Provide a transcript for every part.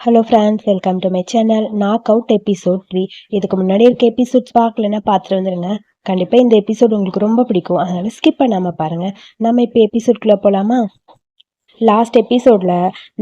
Hello friends welcome to my channel knock out episode three இதுக்கு முன்னாடி இருக்க episodes பார்க்கலன்னா பார்த்துட்டு வந்துருங்க. கண்டிப்பாக இந்த எபிசோட் உங்களுக்கு ரொம்ப பிடிக்கும். அதனால் ஸ்கிப் பண்ணாமல் பாருங்கள் நம்ம இப்போ எபிசோட்குள்ளே போகலாமா லாஸ்ட் எபிசோடில்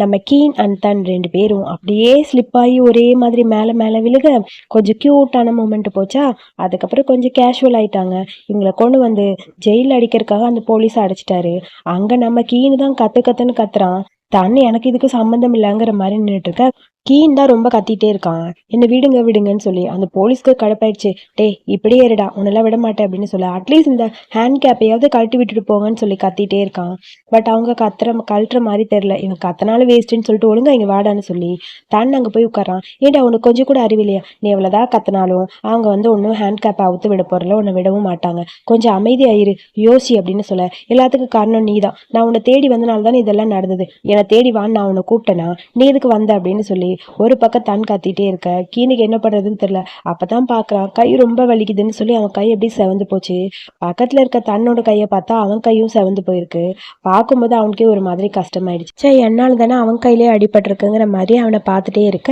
நம்ம கீன் அண்ட் தன் ரெண்டு பேரும் அப்படியே ஸ்லிப் ஆகி ஒரே மாதிரி மேலே மேலே விழுக கொஞ்சம் க்யூட்டான மூமெண்ட் போச்சா? அதுக்கப்புறம் கொஞ்சம் கேஷுவல் ஆயிட்டாங்க. இவங்களை கொண்டு வந்து ஜெயிலில் அடிக்கிறதுக்காக அந்த போலீஸ் அடைச்சிட்டாரு. அங்கே நம்ம கீனு தான் கற்று கத்துன்னு கத்துறான். தண்ணி எனக்கு இதுக்கு சம்மந்தம் இல்லைங்கிற மாதிரி நின்றுட்டு இருக்க. கீன் தான் ரொம்ப கத்திட்டே இருக்கான். என்ன விடுங்க விடுங்கன்னு சொல்லி அந்த போலீஸ்க்கு கடுப்பாயிடுச்சு. டே இப்படியே இருடா உன்னெல்லாம் விட மாட்டேன் அப்படின்னு சொல்லி அட்லீஸ்ட் இந்த ஹேண்ட் கேப்பையாவது கழட்டி விட்டுட்டு போங்கன்னு சொல்லி கத்திட்டே இருக்கான். பட் அவங்க கத்துற கழட்டுற மாதிரி தெரில இவன் கத்தனால வேஸ்ட்டுன்னு சொல்லிட்டு ஒழுங்கா இங்கே வாடான்னு சொல்லி தன் அங்கே போய் உட்காரான் ஏன்டா உனக்கு கொஞ்சம் கூட அறிவில்லையா நீ எவ்வளோதான் கத்தினாலும் அவங்க வந்து ஒன்றும் ஹேண்ட் கேப்பை அவுத்து விட போகிறல உன்னை விடவும் மாட்டாங்க. கொஞ்சம் அமைதியாயிரு யோசி அப்படின்னு சொல்ல எல்லாத்துக்கும் காரணம் நீ தான் நான் உன்னை தேடி வந்தனால தானே இதெல்லாம் நடந்தது. என்னை தேடி வான்னு நான் உன்னை கூப்பிட்டேனா? நீ எதுக்கு வந்த? அப்படின்னு சொல்லி ஒரு பக்கம் தன் கத்திட்டே இருக்க கீனுக்கு என்ன பண்ணுறதுன்னு தெரியல. அப்பதான் பார்க்குறான் கை ரொம்ப வலிக்குதுன்னு சொல்லி அவன் கை எப்படி செவந்து போச்சு. பக்கத்தில் இருக்க தன்னோட கையை பார்த்தா அவன் கையும் செவந்து போயிருக்கு. பார்க்கும்போது அவனுக்கே ஒரு மாதிரி கஷ்டமாயிடுச்சு. சே என்னால் தானே அவன் கையிலே அடிபட்டிருக்குங்கிற மாதிரி அவனை பார்த்துட்டே இருக்க.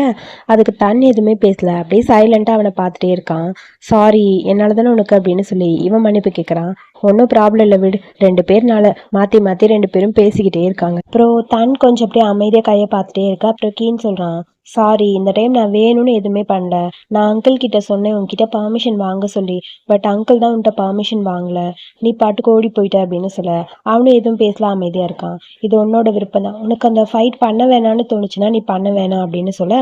அதுக்கு தன் எதுவுமே பேசல. அப்படியே சைலண்டா அவனை பார்த்துட்டே இருக்கான். சாரி என்னால் தானே உனக்கு அப்படின்னு சொல்லி இவன் மன்னிப்பு கேட்குறான் ஒன்றும் ப்ராப்ளம் இல்லை விடு. ரெண்டு பேர்னால மாற்றி மாற்றி ரெண்டு பேரும் பேசிக்கிட்டே இருக்காங்க. அப்புறம் தன் கொஞ்சம் அப்படியே அமைதியாக கையை பார்த்துட்டே இருக்கா. அப்புறம் கீன்னு சொல்கிறான் சாரி இந்த டைம் நான் வேணும்னு எதுவுமே பண்ணல. நான் அங்கிள் கிட்ட சொன்னேன் உன்கிட்ட பர்மிஷன் வாங்க சொல்லி பட் அங்கிள் தான் உன்கிட்ட பர்மிஷன் வாங்கல. நீ பாட்டுக்கு ஓடி போயிட்ட அப்படின்னு சொல்ல. அவனும் எதுவும் பேசலாம் அமைதியாக இருக்கான். இது உன்னோட விருப்பம் தான். உனக்கு அந்த ஃபைட் பண்ண வேணாம்னு தோணுச்சுன்னா நீ பண்ண வேணாம் அப்படின்னு சொல்ல.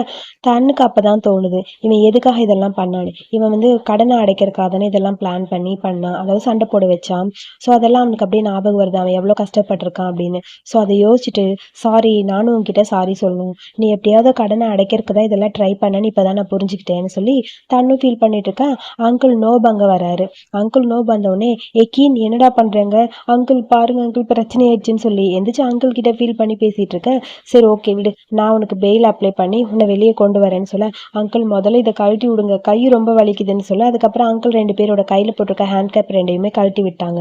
தன்னுக்கு அப்போ தான் தோணுது. இவன் எதுக்காக இதெல்லாம் பண்ணான்னு. இவன் வந்து கடனை அடைக்கிறதுக்காக தானே இதெல்லாம் பிளான் பண்ணி பண்ணான். அதாவது சண்டை போட வச்சான். ஸோ அதெல்லாம் அவனுக்கு அப்படியே ஞாபகம் வருது. அவன் எவ்வளோ கஷ்டப்பட்டிருக்கான் அப்படின்னு. ஸோ அதை யோசிச்சுட்டு சாரி நானும் உன்கிட்ட சாரி சொல்லணும். நீ எப்படியாவது கடனை அடைக்கிறதுக்கு தான் இதெல்லாம் ட்ரை பண்ணேன்னு இப்போ தான் நான் புரிஞ்சுக்கிட்டேன்னு சொல்லி தன்னும் ஃபீல் பண்ணிட்டு இருக்கேன். அங்கிள் நோப் அங்கே வராரு. அங்கிள் நோப் வந்தோடனே ஏ கீன் என்னடா பண்ணுறேங்க அங்கிள் பாருங்க அங்கிள் பிரச்சனை ஆயிடுச்சுன்னு சொல்லி எந்திரிச்சு அங்கிள் கிட்ட ஃபீல் பண்ணி பேசிட்டு இருக்கேன். சரி ஓகே விடு. நான் உனக்கு பெயில் அப்ளை பண்ணி உன்னை வெளியே கொண்டு வரேன்னு சொல்ல அங்கிள் முதல்ல இதை கழட்டி விடுங்க. கை ரொம்ப வலிக்குதுன்னு சொல்ல அதுக்கப்புறம் அங்கிள் ரெண்டு பேரோட கையில் போட்டிருக்க ஹேண்ட் கேப் ரெண்டையுமே கழட்டி விட்டாங்க.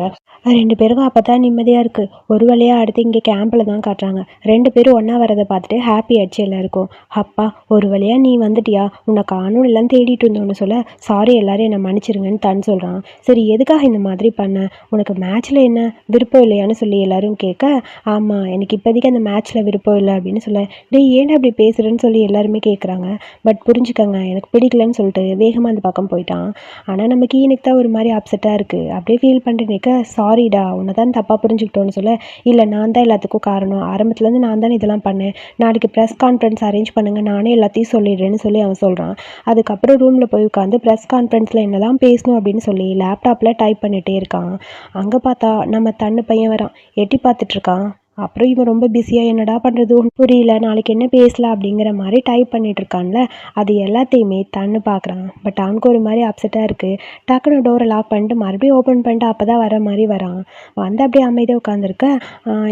ரெண்டு பேருக்கும் அப்போ தான் நிம்மதியாக இருக்குது ஒரு வழியாக அடுத்து இங்கே கேம்பில் தான் காட்டுறாங்க. ரெண்டு பேரும் ஒன்றா வரதை பார்த்துட்டு ஹாப்பி ஆச்சு எல்லாருக்கும். அப்பா ஒரு வழியாக நீ வந்துட்டியா? உன்னை காணும் எல்லாம் தேடிட்டு இருந்தோன்னு சொல்ல சாரி எல்லாரும் என்னை மன்னிச்சிருங்கன்னு தான் சொல்கிறான் சரி எதுக்காக இந்த மாதிரி பண்ண? உனக்கு மேட்ச்சில் என்ன? விருப்பம் இல்லையான்னு சொல்லி எல்லாரும் கேட்க ஆமாம் எனக்கு இப்போதைக்கு அந்த மேட்ச்சில் விருப்பம் இல்லை அப்படின்னு சொல்ல டேய் ஏன்டா அப்படி பேசுகிறேன்னு சொல்லி எல்லாருமே கேட்குறாங்க பட் புரிஞ்சுக்கங்க எனக்கு பிடிக்கலன்னு சொல்லிட்டு வேகமாக அந்த பக்கம் போயிட்டான். ஆனால் நம்ம கீனுக்கு தான் ஒரு மாதிரி அப்செட்டாக இருக்குது அப்படியே ஃபீல் பண்ணிட்டு சாரிடா உன்னை தான் தப்பாக புரிஞ்சுக்கிட்டோன்னு சொல்ல இல்லை நான் தான் எல்லாத்துக்கும் காரணம். ஆரம்பத்துலேருந்து நான் தான் இதெல்லாம் பண்ணேன். நாளைக்கு ப்ரெஸ் கான்ஃபரன்ஸ் அரேஞ்ச் பண்ணுங்கள் நான் நானே எல்லாத்தையும் சொல்லிடுறேன்னு சொல்லி அவன் சொல்கிறான் அதுக்கப்புறம் ரூமில் போய் உட்காந்து ப்ரெஸ் கான்ஃபரன்ஸில் என்னதான் பேசணும் அப்படின்னு சொல்லி லேப்டாப்பில் டைப் பண்ணிகிட்டே இருக்கான். அங்கே பார்த்தா நம்ம தன்னு பையன் வரான். எட்டி பார்த்துட்ருக்கான் அப்புறம் இவன் ரொம்ப பிஸியாக என்னடா பண்ணுறது புரியல. நாளைக்கு என்ன பேசலாம் அப்படிங்கிற மாதிரி டைப் பண்ணிட்டு இருக்கான்ல. அது எல்லாத்தையுமே தன்னு பார்க்குறான் பட் அவனுக்கு ஒரு மாதிரி அப்செட்டாக இருக்குது டக்குன்னு டோரை லாக் பண்ணிட்டு மறுபடியும் ஓப்பன் பண்ணிட்டு அப்போ தான் வர மாதிரி வரான். வந்து அப்படியே அமைதியாக உட்காந்துருக்க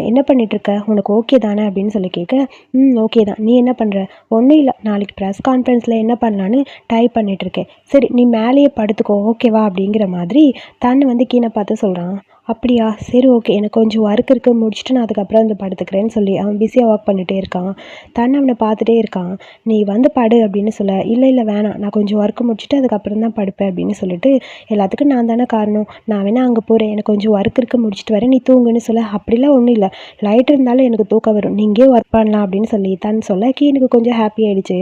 என்ன பண்ணிட்டுருக்க உனக்கு ஓகே தானே? அப்படின்னு சொல்லி கேட்க ம் ஓகே தான். நீ என்ன பண்ணுற ஒன்றும் இல்லை. நாளைக்கு ப்ரெஸ் கான்ஃபரன்ஸில் என்ன பண்ணலான்னு டைப் பண்ணிட்டுருக்கேன் சரி நீ மேலேயே படுத்துக்கோ. ஓகேவா அப்படிங்கிற மாதிரி தன்னு வந்து கீழே பார்த்து சொல்கிறான் அப்படியா? சரி ஓகே எனக்கு கொஞ்சம் ஒர்க் இருக்குது முடிச்சுட்டு நான் அதுக்கப்புறம் வந்து படுத்துக்கிறேன்னு சொல்லி அவன் பிஸியாக ஒர்க் பண்ணிகிட்டே இருக்கான். தன் அவனை பார்த்துட்டே இருக்கான். நீ வந்து படு அப்படின்னு சொல்ல இல்லை இல்லை வேணாம். நான் கொஞ்சம் ஒர்க் முடிச்சுட்டு அதுக்கப்புறம் தான் படுப்பேன் அப்படின்னு சொல்லிட்டு எல்லாத்துக்கும் நான் தானே காரணம். நான் வேணால் அங்கே போகிறேன் எனக்கு கொஞ்சம் ஒர்க் இருக்குது முடிச்சுட்டு வரேன். நீ தூங்குன்னு சொல்ல அப்படிலாம் ஒன்றும் இல்லை. லைட் இருந்தாலும் எனக்கு தூக்கம் வரும். நீங்கே ஒர்க் பண்ணலாம் அப்படின்னு சொல்லி தான் சொல்ல கீ எனக்கு கொஞ்சம் ஹாப்பி ஆகிடுச்சு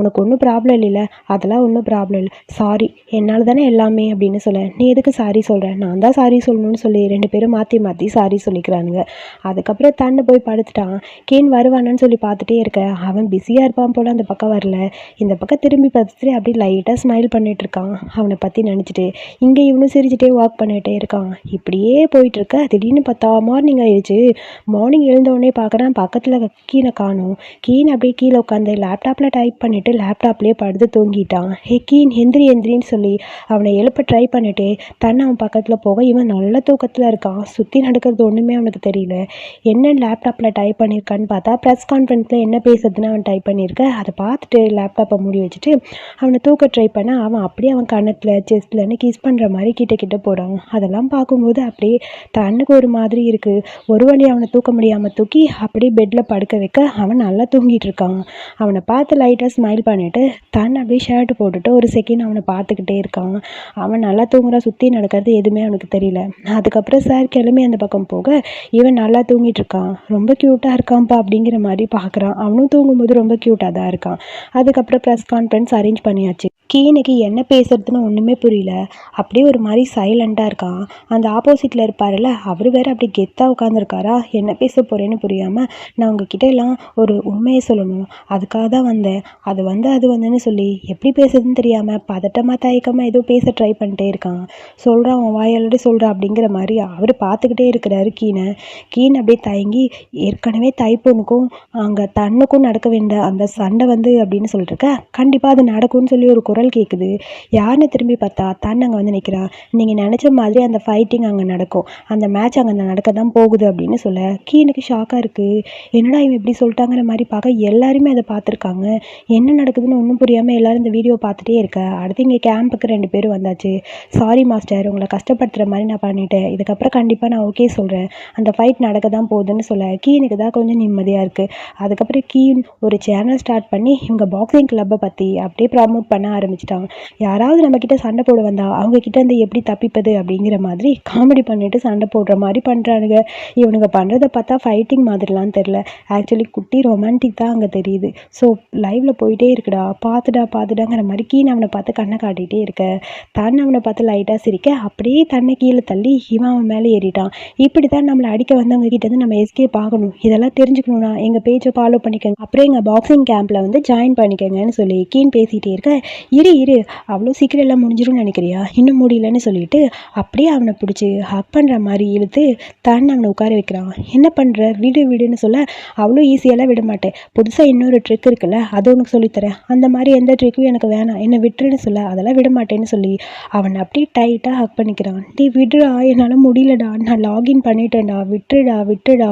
உனக்கு ஒன்றும் ப்ராப்ளம் இல்லைல்ல அதெல்லாம் ஒன்றும் ப்ராப்ளம் இல்லை. சாரி என்னால் தானே எல்லாமே அப்படின்னு சொல்ல நீ எதுக்கு சாரி சொல்கிறேன் நான் தான் சாரி சொல்லணும்னு சொல்லி ரெண்டு பேரும் மாற்றி மாற்றி சாரி சொல்லிக்கிறானுங்க. அதுக்கப்புறம் தன்னை போய் படுத்துட்டான். கேன் வருவானான்னு சொல்லி பார்த்துட்டே இருக்க. அவன் பிஸியாக இருப்பான் போல் அந்த பக்கம் வரல. இந்த பக்கம் திரும்பி பார்த்துட்டு அப்படியே லைட்டாக ஸ்மைல் பண்ணிட்டு இருக்கான். அவனை பற்றி நினச்சிட்டு இங்கே இவனும் சிரிச்சுட்டே வாக் பண்ணிகிட்டே இருக்கான். இப்படியே போயிட்டுருக்க. திடீர்னு பார்த்தா மார்னிங் ஆயிடுச்சு. மார்னிங் எழுந்தவுடனே பார்க்குறான். பக்கத்தில் கீழே காணும். கீன் அப்படியே கீழே உட்காந்து லேப்டாப்பில் டைப் பண்ணிவிட்டு லேப்டாப்லேயே படுத்து தூங்கிட்டான். ஹே கீன் எந்திரி எந்திரின்னு சொல்லி அவனை எழுப்ப ட்ரை பண்ணிவிட்டு தன்னை அவன் பக்கத்தில் போக இவன் நல்ல தூக்கத்தை பக்கத்தில் இருக்கான் சுற்றி நடக்கிறது ஒன்றுமே அவனுக்கு தெரியல. என்ன லேப்டாப்பில் டைப் பண்ணியிருக்கான்னு பார்த்தா ப்ரெஸ் கான்ஃபரன்ஸில் என்ன பேசுறதுன்னு அவன் டைப் பண்ணியிருக்க அதை பார்த்துட்டு லேப்டாப்பை மூடி வச்சுட்டு அவனை தூக்க ட்ரை பண்ண அவன் அப்படியே அவன் கணத்தில் செஸ்ட்லன்னு கிஸ் பண்ணுற மாதிரி கிட்ட கிட்ட போகிறான் அதெல்லாம் பார்க்கும்போது அப்படியே தன்னுக்கு ஒரு மாதிரி இருக்குது ஒரு வழி அவனை தூக்க முடியாமல் தூக்கி அப்படியே பெட்டில் படுக்க வைக்க அவன் நல்லா தூங்கிட்டு இருக்கான். அவனை பார்த்து லைட்டாக ஸ்மைல் பண்ணிவிட்டு தன் அப்படியே ஷர்ட் போட்டுட்டு ஒரு செகண்ட் அவனை பார்த்துக்கிட்டே இருக்கான். அவன் நல்லா தூங்குறா சுற்றி நடக்கிறது எதுவுமே அவனுக்கு தெரியல. அதுக்கப்புறம் சார் கிளம்பி அந்த பக்கம் போக இவன் நல்லா தூங்கிட்டு இருக்கான் ரொம்ப க்யூட்டாக இருக்கான்ப்பா அப்படிங்கிற மாதிரி பார்க்குறான் அவனும் தூங்கும்போது ரொம்ப க்யூட்டாக தான் இருக்கான். அதுக்கப்புறம் ப்ரெஸ் கான்ஃபரன்ஸ் அரேஞ்ச் பண்ணியாச்சு. கீனுக்கு என்ன பேசுறதுன்னு ஒன்றுமே புரியல. அப்படியே ஒரு மாதிரி சைலண்ட்டாக இருக்கான். அந்த ஆப்போசிட்டில் இருப்பார்ல அவர் வேற அப்படி கெத்தாக உட்காந்துருக்காரா என்ன பேச போகிறேன்னு புரியாமல் நான் உங்ககிட்ட எல்லாம் ஒரு உண்மையை சொல்லணும். அதுக்காக தான் வந்தேன். அது வந்து அது வந்துன்னு சொல்லி எப்படி பேசுறதுன்னு தெரியாமல் பதட்டமாக தயக்கமாக ஏதோ பேச ட்ரை பண்ணிட்டே இருக்கான். சொல்கிறான் உன் வாயாலோட சொல்கிறான் அப்படிங்கிற மாதிரி அவர் பார்த்துக்கிட்டே இருக்கிறாரு கீனை. கீன் அப்படியே தயங்கி ஏற்கனவே தைப்பொண்ணுக்கும் அங்கே தன்னுக்கும் நடக்க வேண்டிய அந்த சண்டை வந்து அப்படின்னு சொல்லிட்டு கண்டிப்பாக அது நடக்கும்னு சொல்லி ஒரு குரல் கேட்குது யாருன்னு திரும்பி பார்த்தா தன் அங்கே வந்து நிற்கிறான் நீங்கள் நினச்ச மாதிரி அந்த ஃபைட்டிங் அங்கே நடக்கும். அந்த மேட்ச் அங்கே நடக்க தான் போகுது அப்படின்னு சொல்ல. கீனுக்கு ஷாக்காக இருக்குது என்னடா இவன் இப்படி சொல்லிட்டாங்கிற மாதிரி பார்க்க எல்லாருமே அதை பார்த்துருக்காங்க. என்ன நடக்குதுன்னு ஒன்றும் புரியாமல் எல்லோரும் இந்த வீடியோ பார்த்துட்டே இருக்க. அடுத்து இங்கே கேம்புக்கு ரெண்டு பேரும் வந்தாச்சு. சாரி மாஸ்டர் உங்களை கஷ்டப்படுத்துகிற மாதிரி நான் பண்ணிட்டேன். அதுக்கப்புறம் கண்டிப்பாக நான் ஓகே சொல்கிறேன் அந்த ஃபைட் நடக்க தான் போகுதுன்னு சொல்ல கீனுக்கு தான் கொஞ்சம் நிம்மதியாக இருக்குது அதுக்கப்புறம் கீன் ஒரு சேனல் ஸ்டார்ட் பண்ணி இவங்க பாக்ஸிங் கிளப்பை பற்றி அப்படியே ப்ராமோட் பண்ண ஆரம்பிச்சிட்டாங்க. யாராவது நம்மக்கிட்ட சண்டை போட வந்தா அவங்கக்கிட்ட இருந்து எப்படி தப்பிப்பது அப்படிங்கிற மாதிரி காமெடி பண்ணிவிட்டு சண்டை போடுற மாதிரி பண்ணுறானுங்க இவனுங்க பண்ணுறத பார்த்தா ஃபைட்டிங் மாதிரிலாம் தெரில ஆக்சுவலி குட்டி ரொமான்டிக் தான் அங்கே தெரியுது. ஸோ லைவில் போயிட்டே இருக்குடா பார்த்துடா பார்த்துடாங்கிற மாதிரி கீன் அவனை பார்த்து கண்ணை காட்டிகிட்டே இருக்க. தன் அவனை பார்த்து லைட்டாக சிரிக்க அப்படியே தன்னை கீழே தள்ளி இவன் அவன் மேலே ஏறிட்டான். இப்படி தான் நம்மளை அடிக்க வந்தவங்க கிட்ட இருந்து நம்ம எஸ்கேப் ஆகணும். இதெல்லாம் தெரிஞ்சுக்கணும்னா எங்கள் பேஜை ஃபாலோ பண்ணிக்கோங்க. அப்புறம் எங்கள் பாக்ஸிங் கேம்பில் வந்து ஜாயின் பண்ணிக்கோங்கன்னு சொல்லி கீன் பேசிகிட்டே இருக்க இரு இரு அவ்வளோ சீக்கிரம் எல்லாம் முடிஞ்சிடும்னு நினைக்கிறியா? இன்னும் முடியலன்னு சொல்லிட்டு அப்படியே அவனை பிடிச்சி ஹக் பண்ணுற மாதிரி இழுத்து தான் அவனை உட்கார வைக்கிறான். என்ன பண்ணுற விடு விடுன்னு சொல்ல அவ்வளோ ஈஸியெல்லாம் விட மாட்டேன். புதுசாக இன்னொரு ட்ரிக் இருக்குல்ல அது உனக்கு சொல்லித்தரேன். அந்த மாதிரி எந்த ட்ரிக்கும் எனக்கு வேணாம். என்னை விட்டுருன்னு சொல்ல அதெல்லாம் விட மாட்டேன்னு சொல்லி அவனை அப்படியே டைட்டாக ஹக் பண்ணிக்கிறான். டே விடுறா என்னால் முடியலடா நான் லாகின் பண்ணிட்டேன்டா விட்டுடா விட்டுடா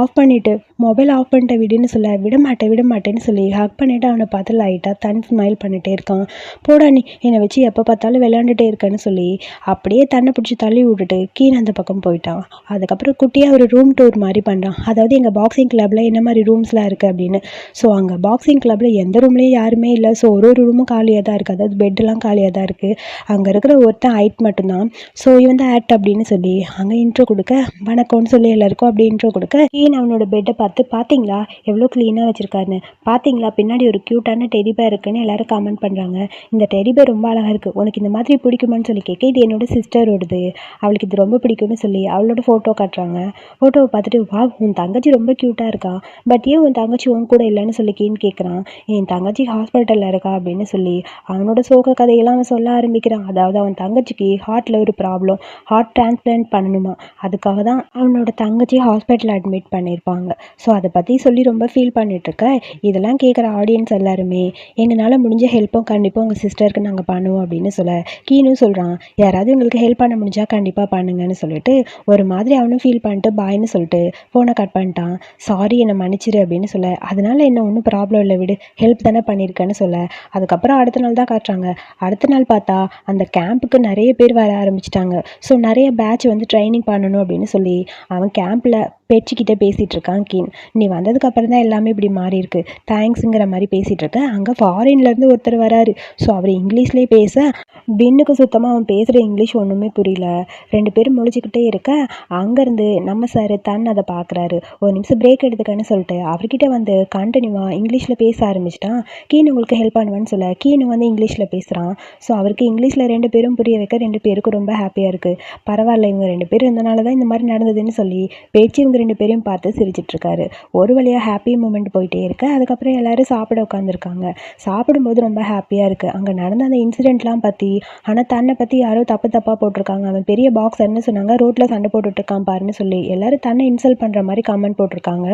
ஆஃப் பண்ணிவிட்டு மொபைல் ஆஃப் பண்ணிட்ட விடுன்னு சொல்ல விட மாட்டேன் விட மாட்டேன்னு சொல்லி ஹக் பண்ணிவிட்டு அவனை பார்த்து லைட்டாக தன் ஸ்மைல் பண்ணிகிட்டே இருக்கான். போடா நீ என்னை வச்சு எப்போ பார்த்தாலும் விளையாண்டுட்டே இருக்கேன்னு சொல்லி அப்படியே தன்னை பிடிச்சி தள்ளி விட்டுட்டு கீழே அந்த பக்கம் போயிட்டான். அதுக்கப்புறம் குட்டியாக ஒரு ரூம் டூர் மாதிரி பண்ணுறான் அதாவது எங்கள் பாக்ஸிங் கிளப்பில் என்ன மாதிரி ரூம்ஸ்லாம் இருக்குது அப்படின்னு. ஸோ அங்கே பாக்ஸிங் கிளப்பில் எந்த ரூம்லேயும் யாருமே இல்லை. ஸோ ஒரு ஒரு ரூமும் காலியாக தான் இருக்குது அதாவது பெட்டெல்லாம் காலியாக தான் இருக்குது அங்கே இருக்கிற ஒருத்தன் ஹைட் மட்டும்தான். ஸோ இவன் தான் ஆட் அப்படின்னு சொல்லி அங்கே இன்ட்ரோ கொடுக்க வணக்கம்னு சொல்லி எல்லாருக்கும் அப்படி இன்ட்ரோ கொடுக்க கீன் அவனோட பெட்டை பார்த்து பார்த்தீங்களா எவ்வளோ க்ளீனாக வச்சுருக்காருன்னு. பார்த்தீங்களா பின்னாடி ஒரு க்யூட்டான டெரிபா இருக்குன்னு எல்லாரும் கமெண்ட் பண்ணுறாங்க இந்த டெரிபா ரொம்ப அழகாக இருக்குது உனக்கு இந்த மாதிரி பிடிக்குமான்னு சொல்லி கேட்க இது என்னோட சிஸ்டரோடது அவளுக்கு இது ரொம்ப பிடிக்கும்னு சொல்லி அவளோட ஃபோட்டோ காட்டுறாங்க. ஃபோட்டோவை பார்த்துட்டு வா உன் தங்கச்சி ரொம்ப க்யூட்டாக இருக்கா? பட் ஏன் உன் தங்கச்சி உன் கூட இல்லைன்னு சொல்லி கீன் கேட்குறான் என் தங்கச்சி ஹாஸ்பிட்டலில் இருக்கா? அப்படின்னு சொல்லி அவனோட சோக கதையெல்லாம் அவன் சொல்ல ஆரம்பிக்கிறான். அதாவது அவன் தங்கச்சிக்கு ஹார்ட்டில் ஒரு ப்ராப்ளம் ஹார்ட் ட்ரீட்மெண்ட் பண்ணணுமா? அதுக்காக தான் அவனோட தங்கச்சி ஹாஸ்பிட்டல் அட்மிட் பண்ணியிருப்பாங்க ஸோ அதை பற்றி சொல்லி ரொம்ப ஃபீல் பண்ணிகிட்ருக்க இதெல்லாம் கேட்குற ஆடியன்ஸ் எல்லாருமே எங்களால் முடிஞ்ச ஹெல்ப்பும் கண்டிப்பாக உங்கள் சிஸ்டருக்கு நாங்கள் பண்ணுவோம் அப்படின்னு சொல்ல கீனும் சொல்கிறான் யாராவது உங்களுக்கு ஹெல்ப் பண்ண முடிஞ்சால் கண்டிப்பாக பண்ணுங்கன்னு சொல்லிட்டு ஒரு மாதிரி அவனும் ஃபீல் பண்ணிட்டு பாய்னு சொல்லிட்டு ஃபோனை கட் பண்ணிட்டான். சாரி என்னை மன்னிச்சிரு அப்படின்னு சொல்ல அதனால் என்ன ஒன்றும் ப்ராப்ளம் இல்லை விடு ஹெல்ப் தானே பண்ணியிருக்கேன்னு சொல்ல. அதுக்கப்புறம் அடுத்த நாள் தான் காட்டுறாங்க. அடுத்த நாள் பார்த்தா அந்த கேம்புக்கு நிறைய பேர் வர ஆரம்பிச்சிட்டாங்க. ஸோ நிறைய பேட்ச் வந்து ட்ரைனிங் பண்ணணும் அப்படின்னு சொல்லி அவன் கேம்பில் பெட்சிக்கிட்ட பேசிகிட்டு இருக்கான் கீன். நீ வந்ததுக்கப்புறம் தான் எல்லாமே இப்படி மாறி இருக்கு தேங்க்ஸுங்கிற மாதிரி பேசிகிட்டு இருக்கேன் அங்கே ஃபாரின்லேருந்து ஒருத்தர் வராரு. ஸோ அவர் இங்கிலீஷ்லேயே பேச பின்னுக்கு சுத்தமாக அவன் பேசுகிற இங்கிலீஷ் ஒன்றுமே புரியல. ரெண்டு பேரும் முழிச்சுக்கிட்டே இருக்க அங்கேருந்து நம்ம சார் தன் அதை பார்க்குறாரு ஒரு நிமிஷம் பிரேக் எடுத்துக்கன்னு சொல்லிட்டு அவர்கிட்ட வந்து கண்டினியூவாக இங்கிலீஷில் பேச ஆரம்பிச்சிட்டான். கீனு உங்களுக்கு ஹெல்ப் பண்ணுவேன்னு சொல்ல கீனு வந்து இங்கிலீஷில் பேசுகிறான் ஸோ அவருக்கு இங்கிலீஷில் ரெண்டு பேரும் புரிய வைக்க ரெண்டு பேருக்கும் ரொம்ப ஹாப்பியாக இருக்குது பரவாயில்ல இவங்க ரெண்டு பேரும் இருந்தனால தான் இந்த மாதிரி நடந்ததுன்னு சொல்லி பேச்சு இவங்க ரெண்டு பேரையும் பார்த்து சிரிச்சிட்டு இருக்காரு ஒரு வழியாக ஹாப்பி மூமெண்ட் போயிட்டே இருக்கு. அதுக்கப்புறம் எல்லாரும் சாப்பிட உட்காந்துருக்காங்க சாப்பிடும்போது ரொம்ப ஹாப்பியாக இருக்குது அங்கே நடந்த அந்த இன்சிடெண்ட்லாம் பற்றி ஆனால் தன்னை பற்றி யாரோ தப்பு தப்பாக போட்டிருக்காங்க. அவன் பெரிய பாக்ஸர்னு சொன்னாங்க. ரோட்டில் சண்டை போட்டுட்ருக்கான் பாருன்னு சொல்லி எல்லாரும் தன்னை இன்சல்ட் பண்ணுற மாதிரி கமெண்ட் போட்டிருக்காங்க.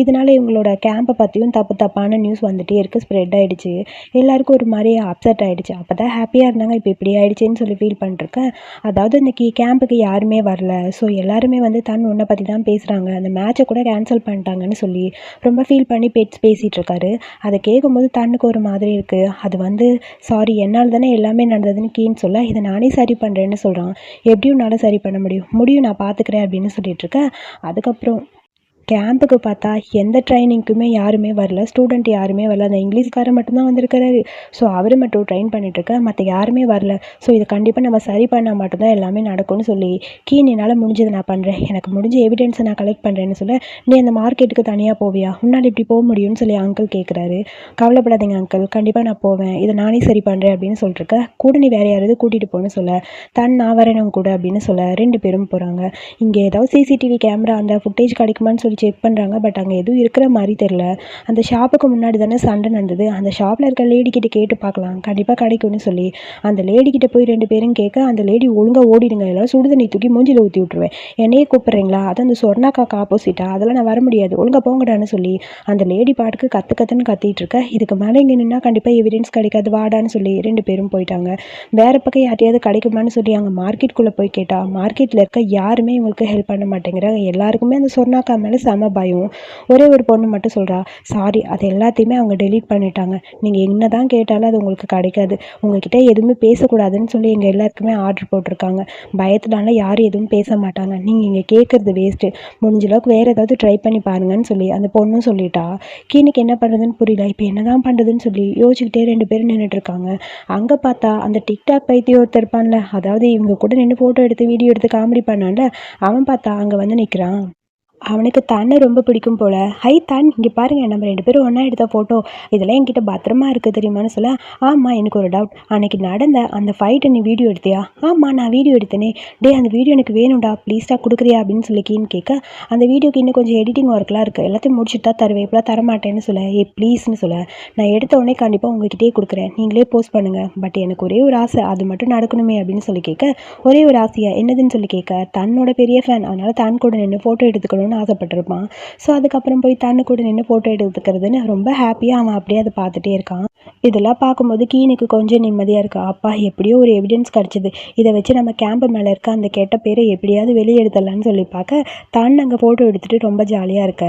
இதனால இவங்களோட கேம்பை பற்றியும் தப்பு தப்பான நியூஸ் வந்துட்டே இருக்குது ஸ்ப்ரெட் ஆயிடுச்சு. எல்லாருக்கும் ஒரு மாதிரி அப்செட் ஆயிடுச்சு. அப்போ தான் ஹாப்பியாக இருந்தாங்க. இப்போ இப்படி ஆயிடுச்சுன்னு சொல்லி ஃபீல் பண்ணிருக்கேன் அதாவது இன்னைக்கு கேம்புக்கு யாருமே வரல. ஸோ எல்லாருமே வந்து தன் உன்னை பற்றி தான் பேசுகிறாங்க அந்த மேட்சை கூட கேன்சல் பண்ணிட்டாங்கன்னு சொல்லி ரொம்ப ஃபீல் பண்ணி பேச்சு பேசிகிட்டு இருக்காரு அதை கேட்கும்போது தன்னுக்கு ஒரு மாதிரி இருக்குது அது வந்து சாரி என்னால் தானே எல்லாமே நடந்ததுன்னு கீன்னு சொல்ல இதை நானே சரி பண்ணுறேன்னு சொல்கிறான் எப்படியும் என்னால் சரி பண்ண முடியும். முடியும் நான் பார்த்துக்கிறேன் அப்படின்னு சொல்லிட்டு இருக்கேன் அதுக்கப்புறம் கேம்புக்கு பார்த்தா எந்த ட்ரைனிங்க்குமே யாருமே வரல. ஸ்டூடெண்ட் யாருமே வரல. அந்த இங்கிலீஷ்காரர் மட்டும்தான் வந்திருக்கிறாரு. ஸோ அவர் மட்டும் ட்ரெயின் பண்ணிட்டுருக்க மற்ற யாருமே வரல. ஸோ இதை கண்டிப்பாக நம்ம சரி பண்ணால் மட்டும்தான் எல்லாமே நடக்கும்னு சொல்லி கீ என்னால் முடிஞ்சதை நான் பண்ணுறேன் எனக்கு முடிஞ்ச எவிடன்ஸை நான் கலெக்ட் பண்ணுறேன்னு சொல்ல நீ அந்த மார்க்கெட்டுக்கு தனியாக போவியா? முன்னாடி இப்படி போக முடியும்னு சொல்லி அங்கிள் கேட்குறாரு கவலைப்படாதீங்க அங்கிள் கண்டிப்பாக நான் போவேன். இதை நானே சரி பண்ணுறேன் அப்படின்னு சொல்லிட்டுருக்க கூட நீ வேறு யாராவது கூட்டிகிட்டு போகணும்னு சொல்ல. தன் நான் வரேன் கூட அப்படின்னு சொல்ல. ரெண்டு பேரும் போகிறாங்க இங்கே ஏதாவது சிசிடிவி கேமரா அந்த ஃபுட்டேஜ் கிடைக்குமான்னு சொல்லி செக் பண்ணுறாங்க பட் அங்கே எதுவும் இருக்கிற மாதிரி தெரில அந்த ஷாப்புக்கு முன்னாடி தானே சண்டை நடந்தது. அந்த ஷாப்பில் இருக்க லேடி கிட்டே கேட்டு பார்க்கலாம். கண்டிப்பாக கிடைக்கும்னு சொல்லி. அந்த லேடி கிட்டே போய் ரெண்டு பேரும் கேட்க அந்த லேடி ஒழுங்காக ஓடிடுங்க. எல்லாம் சுடுதண்ணி தூக்கி மூஞ்சில் ஊற்றி விட்ருவேன் என்னையே கூப்பிட்றீங்களா? அது அந்த சொர்ணாக்காக்கு ஆப்போசிட்டா அதெல்லாம் நான் வர முடியாது. ஒழுங்காக போங்கடான்னு சொல்லி அந்த லேடி பாட்டுக்கு கற்று கற்றுன்னு கத்திட்டு இருக்க. இதுக்கு மேலே இங்கே நின்னா கண்டிப்பாக எவிடன்ஸ் கிடைக்காது. வாடான்னு சொல்லி ரெண்டு பேரும் போயிட்டாங்க. வேறு பக்கம் யார்ட்டையாவது கிடைக்குமான்னு சொல்லி அங்கே மார்க்கெட்டுக்குள்ளே போய் கேட்டால் மார்க்கெட்டில் இருக்க யாருமே இவங்களுக்கு ஹெல்ப் பண்ண மாட்டேங்கிறாங்க. எல்லாருக்குமே அந்த சொர்ணாக்கா மேலே செம பயம். ஒரே ஒரு பொண்ணு மட்டும் சொல்கிறா சாரி அது எல்லாத்தையுமே அவங்க டெலீட் பண்ணிட்டாங்க. நீங்கள் என்ன தான் கேட்டாலும் அது உங்களுக்கு கிடைக்காது. உங்ககிட்ட எதுவுமே பேசக்கூடாதுன்னு சொல்லி எங்கள் எல்லாருக்குமே ஆர்டர் போட்டிருக்காங்க. பயத்தினால யாரும் எதுவும் பேச மாட்டாங்க. நீங்கள் இங்கே கேட்குறது வேஸ்ட்டு முடிஞ்ச அளவுக்கு வேறு ஏதாவது ட்ரை பண்ணி பாருங்கன்னு சொல்லி அந்த பொண்ணும் சொல்லிட்டா. கீனுக்கு என்ன பண்ணுறதுன்னு புரியல. இப்போ என்ன தான் பண்ணுறதுன்னு சொல்லி யோசிச்சுக்கிட்டே ரெண்டு பேரும் நின்றுட்டுருக்காங்க அங்கே பார்த்தா அந்த டிக்டாக் பைத்தியம் ஒருத்தர் இருப்பான்ல. அதாவது இவங்க கூட நின்று ஃபோட்டோ எடுத்து வீடியோ எடுத்து காமெடி பண்ணான்ல. அவன் பார்த்தா அங்கே வந்து நிற்கிறான் அவனுக்கு தன்னை ரொம்ப பிடிக்கும் போல். ஹை தான் இங்கே பாருங்கள் நம்ம ரெண்டு பேரும் ஒன்றா எடுத்த ஃபோட்டோ இதெல்லாம் என்கிட்ட பத்திரமா இருக்குது தெரியுமான்னு சொல்ல ஆமாம் எனக்கு ஒரு டவுட் அன்னைக்கு நடந்த அந்த ஃபைட்டை நீ வீடியோ எடுத்தியா? ஆமாம் நான் வீடியோ எடுத்தேனே. டே அந்த வீடியோ எனக்கு வேணும்டா. ப்ளீஸ்டா கொடுக்குறியா? அப்படின்னு சொல்லி கீன்னு கேட்க அந்த வீடியோக்கு இன்னும் கொஞ்சம் எடிட்டிங் ஒர்க்லாம் இருக்குது எல்லாத்தையும் முடிச்சுட்டு தான் தருவேன். இப்போலாம் தரமாட்டேன்னு சொல்ல ஏ ப்ளீஸ்னு சொல்ல. நான் எடுத்த உடனே கண்டிப்பாக உங்ககிட்டயே கொடுக்குறேன். நீங்களே போஸ்ட் பண்ணுங்கள் பட் எனக்கு ஒரே ஒரு ஆசை. அது மட்டும் நடக்கணுமே. அப்படின்னு சொல்லி கேட்க ஒரே ஒரு ஆசையாக என்னதுன்னு சொல்லி கேட்க தன்னோட பெரிய ஃபேன் அதனால் தான் கூட நின்று ஃபோட்டோ எடுத்துக்கணும்னு ஆசைப்பட்டிருப்பான். ஸோ அதுக்கப்புறம் போய் தன்னு கூட நின்று ஃபோட்டோ எடுத்துக்கிறதுன்னு ரொம்ப ஹாப்பியாக அவன் அப்படியே அதை பார்த்துட்டே இருக்கான். இதெல்லாம் பார்க்கும்போது கீனுக்கு கொஞ்சம் நிம்மதியாக இருக்கா. அப்பா எப்படியோ ஒரு எவிடன்ஸ் கிடச்சிது. இதை வச்சு நம்ம கேம்பு மேலே இருக்க அந்த கெட்ட பேரை எப்படியாவது வெளியே எடுத்துடலான்னு சொல்லி பார்க்க தான் அங்கே ஃபோட்டோ எடுத்துகிட்டு ரொம்ப ஜாலியாக இருக்க.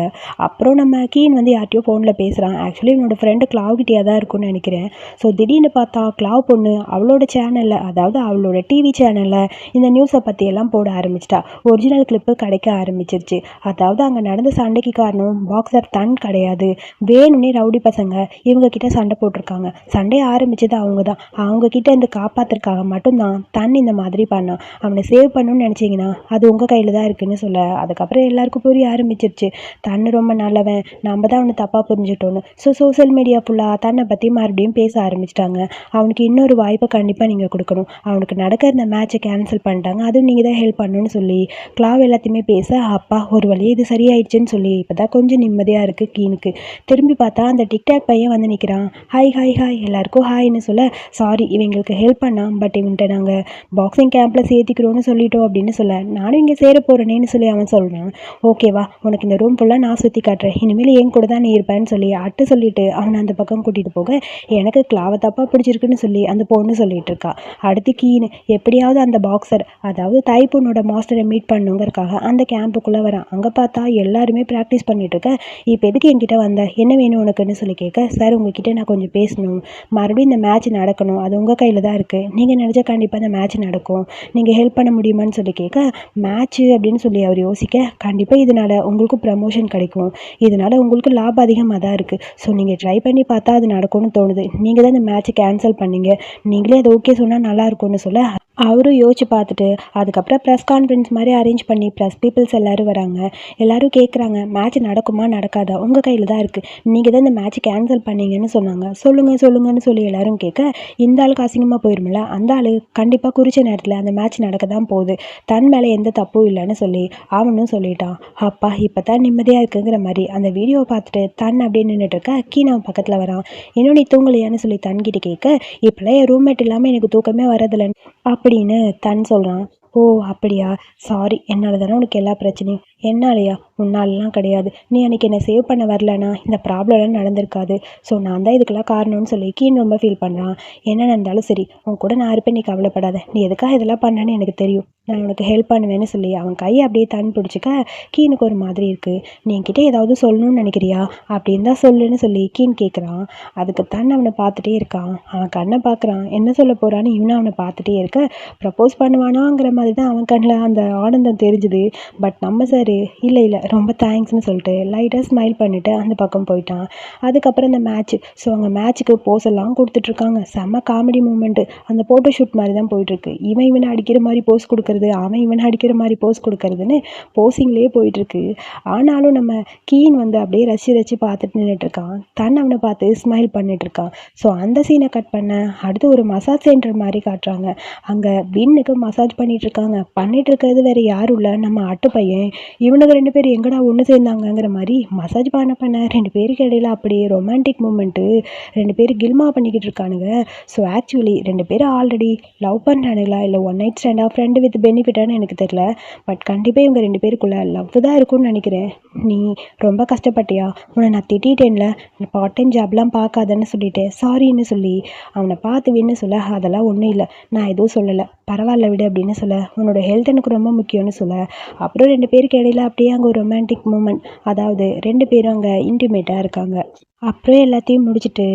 அப்புறம் நம்ம கீன் வந்து யார்ட்டையோ ஃபோனில் பேசுகிறான் ஆக்சுவலி என்னோடய ஃப்ரெண்டு கிளாவ்கிட்டே தான் இருக்கும்னு நினைக்கிறேன். ஸோ திடீர்னு பார்த்தா கிளாவ் பொண்ணு அவளோட சேனலில் அதாவது அவளோட டிவி சேனலில் இந்த நியூஸை பற்றியெல்லாம் போட ஆரம்பிச்சிட்டா. ஒரிஜினல் கிளிப்பு கிடைக்க ஆரம்பிச்சிருச்சு. அதாவது அங்கே நடந்த சண்டைக்கு காரணம் பாக்ஸர் தன் கிடையாது. வேணும்னே ரவுடி பசங்க இவங்க கிட்ட சண்டை போட்டிருக்காங்க. இருக்காங்க. சண்டையை ஆரம்பித்தது அவங்க தான் அவங்கக்கிட்ட இருந்து காப்பாத்துறதுக்காக மட்டும்தான் தன் இந்த மாதிரி பண்ணான் அவனை சேவ் பண்ணணும்னு நினச்சிங்கன்னா அது உங்கள் கையில் தான் இருக்குன்னு சொல்ல. அதுக்கப்புறம் எல்லாருக்கும் புரிய ஆரம்பிச்சிருச்சு. தன்னு ரொம்ப நல்லவன். நம்ம தான் அவனை தப்பாக புரிஞ்சுட்டோன்னு ஸோ சோசியல் மீடியா ஃபுல்லாக தன்னை பற்றி மறுபடியும் பேச ஆரம்பிச்சிட்டாங்க. அவனுக்கு இன்னொரு வாய்ப்பை கண்டிப்பாக நீங்கள் கொடுக்கணும். அவனுக்கு நடக்கிற இந்த மேட்சை கேன்சல் பண்ணிட்டாங்க. அதுவும் நீங்கள் தான் ஹெல்ப் பண்ணணும்னு சொல்லி கிளாவ் எல்லாத்தையுமே பேச அப்பா ஒரு வழியே இது சரியாயிடுச்சுன்னு சொல்லி இப்போ தான் கொஞ்சம் நிம்மதியாக இருக்குது கீனுக்கு. திரும்பி பார்த்தா அந்த டிக்டாக் பையன் வந்து நிற்கிறான் ஹாய் ஹாய் ஹாய் எல்லாருக்கும் ஹாய்னு சொல்ல சாரி இவங்களுக்கு ஹெல்ப் பண்ணான் பட் இவன்ட்ட நாங்கள் பாக்ஸிங் கேம்பில் சேர்த்திக்கிறோன்னு சொல்லிட்டோம் அப்படின்னு சொல்ல நானும் இங்கே சேர போகிறேனேன்னு சொல்லி அவன் சொல்கிறான் ஓகேவா உனக்கு இந்த ரூம் ஃபுல்லாக நான் சுற்றி காட்டுறேன். இனிமேல் என் கூட தான் நீ இருப்பேன்னு சொல்லி அட்டு சொல்லிட்டு அவனை அந்த பக்கம் கூட்டிகிட்டு போக எனக்கு கிளாவை தப்பாக பிடிச்சிருக்குன்னு சொல்லி அந்த பொண்ணு சொல்லிட்டு இருக்கா. அடுத்து கீனு எப்படியாவது அந்த பாக்ஸர் அதாவது தாய் பொண்ணோட மாஸ்டரை மீட் பண்ணுங்கிறக்காக அந்த கேம்புக்குள்ளே வரான். அங்கே பார்த்தா எல்லாருமே ப்ராக்டிஸ் பண்ணிட்டு இருக்க இப்போ எதுக்கு என்கிட்ட வந்த? என்ன வேணும் உனக்குன்னு சொல்லி கேட்க சார் உங்ககிட்ட நான் கொஞ்சம் பேர் பேசணும். மறுபடியும் இந்த மேட்ச் நடக்கணும். அது உங்கள் கையில் தான் இருக்குது நீங்கள் நினச்சா கண்டிப்பாக இந்த மேட்ச் நடக்கும். நீங்கள் ஹெல்ப் பண்ண முடியுமான்னு சொல்லி கேட்க மேட்ச்சு அப்படின்னு சொல்லி அவர் யோசிக்க கண்டிப்பாக இதனால் உங்களுக்கும் ப்ரமோஷன் கிடைக்கும். இதனால் உங்களுக்கு லாபம் அதிகமாக தான் இருக்குது ஸோ நீங்கள் ட்ரை பண்ணி பார்த்தா அது நடக்கும்னு தோணுது. நீங்கள் தான் இந்த மேட்ச்சை கேன்சல் பண்ணீங்க. நீங்களே அது ஓகே சொன்னால் நல்லா இருக்கும்னு சொல்ல அவரும் யோசிச்சு பார்த்துட்டு அதுக்கப்புறம் ப்ரெஸ் கான்ஃபரன்ஸ் மாதிரி அரேஞ்ச் பண்ணி ப்ரெஸ் பீப்புள்ஸ் எல்லோரும் வராங்க. எல்லோரும் கேட்குறாங்க மேட்ச் நடக்குமா நடக்காதா? உங்கள் கையில் தான் இருக்குது நீங்கள் தான் இந்த மேட்ச் கேன்சல் பண்ணீங்கன்னு சொன்னாங்க. சொல்லுங்கள் சொல்லுங்கன்னு சொல்லி எல்லோரும் கேட்க இந்த ஆளுக்கு அசிங்கமாக போயிருமில்ல அந்த ஆள் கண்டிப்பாக குறித்த நேரத்தில் அந்த மேட்ச் நடக்க தான் போகுது. தன் மேலே எந்த தப்பும் இல்லைன்னு சொல்லி அவனும் சொல்லிட்டான். அப்பா இப்போ தான் நிம்மதியாக இருக்குங்கிற மாதிரி அந்த வீடியோவை பார்த்துட்டு தன் அப்படியே நின்றுட்டு இருக்க கீனவன் பக்கத்தில் வரான். இன்னும் நீ தூங்கலையான்னு சொல்லி தன்கிட்ட கேட்க இப்போல்லாம் என் ரூம்மேட் இல்லாமல் எனக்கு தூக்கமே வரதில்லை அப்படின்னு தன் சொல்கிறான் ஓ அப்படியா? சாரி என்னால் தானே உனக்கு எல்லா பிரச்சனையும் என்னாலையா? உன்னாலலாம் கிடையாது. நீ அன்றைக்கி என்னை சேவ் பண்ண வரலனா இந்த ப்ராப்ளம்லாம் நடந்திருக்காது. ஸோ நான் தான் இதுக்கெல்லாம் காரணம்னு சொல்லி கீன் ரொம்ப ஃபீல் பண்ணுறான் என்ன நடந்தாலும் சரி உன் கூட நான் இருப்பேன் நீ கவலைப்படாத. நீ எதுக்காக இதெல்லாம் பண்ணேன்னு எனக்கு தெரியும். நான் உனக்கு ஹெல்ப் பண்ணுவேன்னு சொல்லி அவன் கையை அப்படியே தன் பிடிச்சிக்க கீனுக்கு ஒரு மாதிரி இருக்குது நீ என்கிட்ட ஏதாவது சொல்லணும்னு நினைக்கிறியா? அப்படின்னு தான் சொல்லுன்னு சொல்லி கீன் கேட்குறான் அதுக்கு தன் அவனை பார்த்துட்டே இருக்கான். அவன் கண்ணை பார்க்குறான். என்ன சொல்ல போகிறான்னு இவனும் அவனை பார்த்துட்டே இருக்க. ப்ரப்போஸ் பண்ணுவானாங்கிற மாதிரி தான் அவன் கண்ணில் அந்த ஆனந்தம் தெரிஞ்சுது. பட் நம்ம சார் இல்லை இல்லை ரொம்ப தேங்க்ஸ்னு சொல்லிட்டு லைட்டாக ஸ்மைல் பண்ணிவிட்டு அந்த பக்கம் போயிட்டான். அதுக்கப்புறம் இந்த மேட்ச் ஸோ அவங்க மேட்ச்சுக்கு போஸ் எல்லாம் கொடுத்துட்ருக்காங்க செம்ம காமெடி மூமெண்ட்டு அந்த ஃபோட்டோ ஷூட் மாதிரி தான் போயிட்டுருக்கு. இவன் இவனை அடிக்கிற மாதிரி போஸ் கொடுக்கறது அவன் இவனை அடிக்கிற மாதிரி போஸ் கொடுக்கறதுன்னு போஸிங்லேயே போயிட்டுருக்கு. ஆனாலும் நம்ம கீன் வந்து அப்படியே ரசி ரசி பார்த்துட்டு நின்றுட்டுருக்கான் தன் அவனை பார்த்து ஸ்மைல் பண்ணிகிட்ருக்கான் ஸோ அந்த சீனை கட் பண்ண அடுத்து ஒரு மசாஜ் சென்டர் மாதிரி காட்டுறாங்க. அங்கே வின்னுக்கு மசாஜ் பண்ணிகிட்ருக்காங்க இருக்காங்க. வேறு யாரும் இல்லை. நம்ம அட்டு பையன் இவனுங்க ரெண்டு பேரும் எங்கடா ஒன்று சேர்ந்தாங்கங்கிற மாதிரி மசாஜ் பண்ண பண்ண ரெண்டு பேருக்கு இடையில அப்படியே ரொமான்டிக் மூமெண்ட்டு ரெண்டு பேரும் கில்மா பண்ணிக்கிட்டு இருக்கானுங்க. ஸோ ஆக்சுவலி ரெண்டு பேரும் ஆல்ரெடி லவ் பண்ணுறானுங்களா இல்லை ஒன் நைட் ஸ்டாண்டா ஃப்ரெண்டு வித் பெனிஃபிட்டானு எனக்கு தெரியல. பட் கண்டிப்பாக இவங்க ரெண்டு பேருக்குள்ள லவ் தான் இருக்கும்னு நினைக்கிறேன். நீ ரொம்ப கஷ்டப்பட்டியா? உன்னை நான் திட்டிட்டேன்ல. பார்ட் டைம் ஜாப்லாம் பார்க்காதன்னு சொல்லிட்டேன். சாரின்னு சொல்லி அவனை பார்த்துவின்னு சொல்ல அதெல்லாம் ஒன்றும் இல்லை. நான் எதுவும் சொல்லலை. பரவாயில்ல விடு அப்படின்னு சொல்ல. உன்னோட ஹெல்த் எனக்கு ரொம்ப முக்கியம்னு சொல்ல. அப்புறம் ரெண்டு பேருக்கு இடையில அப்படியே அங்கே ஒரு ரொமான்டிக் மூமெண்ட் அதாவது ரெண்டு பேரும் அங்கே இன்டிமேட்டாக இருக்காங்க. அப்புறம் எல்லாத்தையும் முடிச்சுட்டு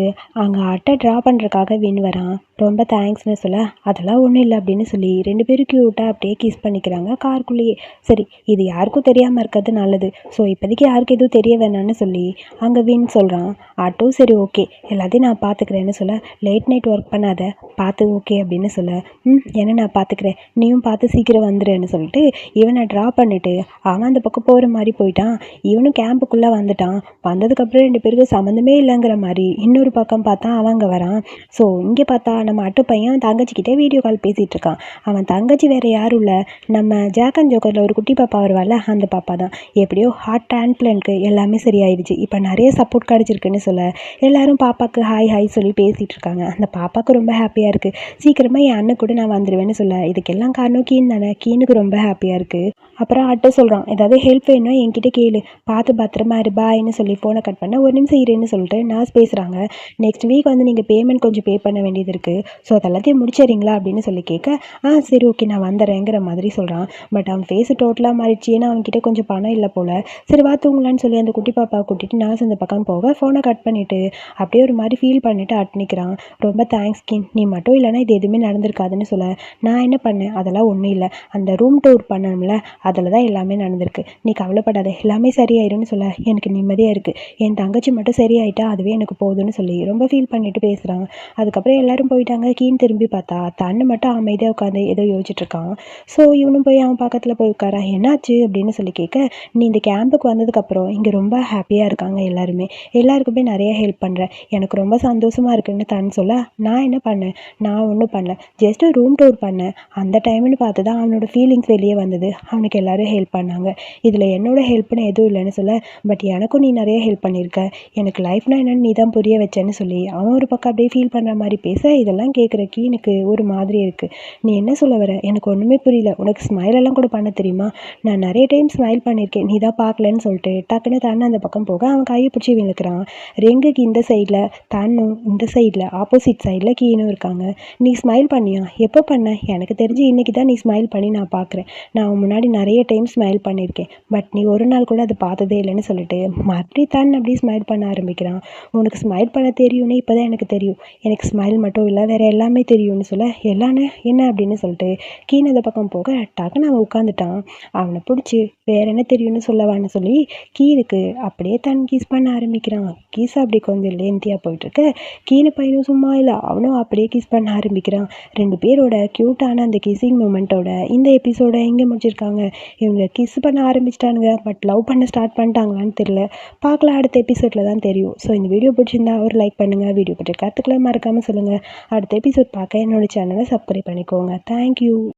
அங்கே அட்டை ட்ரா பண்ணுறக்காக வின் வரான். ரொம்ப தேங்க்ஸ்னு சொல்ல அதெல்லாம் ஒன்றும் இல்லை அப்படின்னு சொல்லி ரெண்டு பேரும் க்யூட்டாக அப்படியே கிஸ் பண்ணிக்கிறாங்க காருக்குள்ளேயே. சரி இது யாருக்கும் தெரியாமல் இருக்கிறது நல்லது. ஸோ இப்போதைக்கு யாருக்கு எதுவும் தெரிய வேணாம்னு சொல்லி அங்கே வின் சொல்கிறான் ஆட்டோ சரி ஓகே எல்லாத்தையும் நான் பார்த்துக்கிறேன்னு சொல்ல லேட் நைட் ஒர்க் பண்ணாத பார்த்து ஓகே அப்படின்னு சொல்ல ம் என்ன நான் பார்த்துக்கிறேன்? நீயும் பார்த்து சீக்கிரம் வந்துடுன்னு சொல்லிட்டு இவனை ட்ரா பண்ணிவிட்டு அவன் அந்த பக்கம் போகிற மாதிரி போயிட்டான். இவனும் கேம்புக்குள்ளே வந்துட்டான். வந்ததுக்கப்புறம் ரெண்டு பேருக்கு சம்மந்தமே இல்லைங்கிற மாதிரி இன்னொரு பக்கம் பார்த்தா அவன் அங்கே வரான். ஸோ இங்கே பார்த்தா நம்ம அட்டு பையன் தங்கச்சிக்கிட்டே வீடியோ கால் பேசிகிட்டு இருக்கான். அவன் தங்கச்சி வேறு யாரும் இல்லை. நம்ம ஜாக் அண்ட் ஜோக்கரில் ஒரு குட்டி பாப்பா வருவாள் அந்த பாப்பா தான். எப்படியோ ஹார்ட் டிரான்ஸ்பிளண்ட்க்கு எல்லாமே சரியாயிடுச்சு. இப்போ நிறைய சப்போர்ட் கிடச்சிருக்குன்னு சொல்ல எல்லாரும் பாப்பாவுக்கு ஹாய் ஹாய் சொல்லி பேசிகிட்டு இருக்காங்க. அந்த பாப்பாவுக்கு ரொம்ப ஹாப்பியாக இருக்குது சீக்கிரமாக என் அண்ணன் கூட நான் வந்துடுவேன்னு சொல்ல இதுக்கெல்லாம் காரணம் கீன் தானே? கீனுக்கு ரொம்ப ஹாப்பியாக இருக்குது அப்புறம் அட்டை சொல்கிறான் ஏதாவது ஹெல்ப் வேணும் என்கிட்ட கேளு. பார்த்து பத்திரமா இருபாய்னு சொல்லி ஃபோனை கட் பண்ண ஒரு நிமிஷம் இருன்னு சொல்லிட்டு நர்ஸ் பேசுகிறாங்க நெக்ஸ்ட் வீக் வந்து நீங்கள் பேமெண்ட் கொஞ்சம் பே பண்ண வேண்டியது இருக்குது ஸோ அதெல்லாத்தையும் முடிச்சிடுறீங்களா அப்படின்னு சொல்லி கேட்க ஆ சரி ஓகே நான் வந்துடுறேங்கிற மாதிரி சொல்கிறான் பட் அவன் ஃபேஸ் டோட்டலாக மாறிடுச்சு. ஏன்னா அவன்கிட்ட கொஞ்சம் பணம் இல்லை போல். சரி வா தூங்கலான்னு சொல்லி அந்த குட்டி பாப்பாவை கூட்டிட்டு நர்ஸ் அந்த பக்கம் போக ஃபோனை கட் பண்ணிவிட்டு அப்படியே ஒரு மாதிரி ஃபீல் பண்ணிவிட்டு அட்னிக்கிறான். ரொம்ப தேங்க்ஸ் கிங் நீ மட்டும் இல்லைனா இது எதுவுமே நடந்திருக்காதுன்னு சொல்ல. நான் என்ன பண்ணேன்? அதெல்லாம் ஒன்றும் இல்லை. அந்த ரூம் டூர் பண்ணணும்ல. அதில் தான் எல்லாமே நடந்திருக்கு. நீ கவலைப்படாத. எல்லாமே சரியாயிரும்னு சொல்ல. எனக்கு நிம்மதியாக இருக்குது என் தங்கச்சி மட்டும் ஆகிட்டா அதுவே எனக்கு போதும்னு சொல்லி ரொம்ப ஃபீல் பண்ணிட்டு பேசுகிறாங்க அதுக்கப்புறம் எல்லாரும் போயிட்டாங்க. கீன் திரும்பி பார்த்தா தன்னு மட்டும் அமைதியாக உட்காந்து ஏதோ யோசிச்சுட்டு இருக்கான். ஸோ இவனும் போய் அவன் பக்கத்தில் போய் உட்காரா? என்னாச்சு? அப்படின்னு சொல்லி கேட்க நீ இந்த கேம்புக்கு வந்ததுக்கப்புறம் இங்கே ரொம்ப ஹாப்பியாக இருக்காங்க எல்லாருமே. எல்லாருக்குமே நிறைய ஹெல்ப் பண்ணுறேன் எனக்கு ரொம்ப சந்தோஷமாக இருக்குன்னு தான் சொல்ல நான் என்ன பண்ணேன்? நான் ஒன்றும் பண்ணல. ஜஸ்ட் ரூம் டூர் பண்ணேன். அந்த டைம்னு பார்த்து தான் அவனோட ஃபீலிங்ஸ் வெளியே வந்தது. அவனுக்கு எல்லாரும் ஹெல்ப் பண்ணாங்க. இதில் என்னோட ஹெல்ப்னு எதுவும் இல்லைன்னு சொல்ல பட் எனக்கும் நீ நிறைய ஹெல்ப் பண்ணியிருக்க. எனக்கு லைஃப்னா என்னன்னு நீ தான் புரிய வச்சேன்னு சொல்லி அவன் ஒரு பக்கம் அப்படியே ஃபீல் பண்ணுற மாதிரி பேச இதெல்லாம் கேட்குறக்கி எனக்கு ஒரு மாதிரி இருக்குது நீ என்ன சொல்ல வர? எனக்கு ஒன்றுமே புரியல. உனக்கு ஸ்மைல் எல்லாம் கூட பண்ண தெரியுமா? நான் நிறைய டைம் ஸ்மைல் பண்ணியிருக்கேன் நீ தான் பார்க்கலன்னு சொல்லிட்டு டக்குன்னு தானே அந்த பக்கம் போக அவன் கையை பிடிச்சி விழுக்கிறான் ரெங்குக்கு இந்த சைடில் தன்னும் இந்த சைடில் ஆப்போசிட் சைடில் கீனும் இருக்காங்க. நீ ஸ்மைல் பண்ணியா? எப்போ பண்ண? எனக்கு தெரிஞ்சு இன்றைக்கி தான் நீ ஸ்மைல் பண்ணி நான் பார்க்குறேன் நான் அவன் முன்னாடி நிறைய டைம் ஸ்மைல் பண்ணியிருக்கேன் பட் நீ ஒரு நாள் கூட அதை பார்த்ததே இல்லைன்னு சொல்லிட்டு மறுபடியும் தான் அப்படி ஸ்மைல் பண்ண ஆரம்பி ஆரம்பிக்கிறான் உனக்கு ஸ்மைல் பண்ண தெரியும்னு இப்போ தான் எனக்கு தெரியும். எனக்கு ஸ்மைல் மட்டும் இல்லை வேறு எல்லாமே தெரியும்னு சொல்ல எல்லாமே என்ன? அப்படின்னு சொல்லிட்டு கீழே இந்த பக்கம் போக டக்குன்னு அவன் உட்காந்துட்டான் அவனை பிடிச்சி வேற என்ன தெரியும்னு சொல்லவான்னு சொல்லி கீனுக்கு அப்படியே தன் கீஸ் பண்ண ஆரம்பிக்கிறான். கீஸ் அப்படி கொஞ்சம் லேந்தியாக போயிட்டுருக்கு. கீழே பையனும் சும்மா இல்லை அவனும் அப்படியே கிஸ் பண்ண ஆரம்பிக்கிறான். ரெண்டு பேரோட க்யூட்டான அந்த கிஸ்ஸிங் மூமெண்ட்டோட இந்த எபிசோட எங்கே முடிச்சிருக்காங்க. இவங்க கிஸ் பண்ண ஆரம்பிச்சிட்டானுங்க பட் லவ் பண்ண ஸ்டார்ட் பண்ணிட்டாங்களான்னு தெரியல. பார்க்கலாம் அடுத்த எபிசோடில் தான் தெரியும். ஸோ இந்த வீடியோ பிடிச்சிருந்தா ஒரு லைக் பண்ணுங்கள் வீடியோ பற்றி கற்றுக்கலாம் மறக்காமல் சொல்லுங்கள் அடுத்த எபிசோட் பார்க்க என்னோட சேனலை சப்ஸ்கிரைப் பண்ணிக்கோங்க. தேங்க்யூ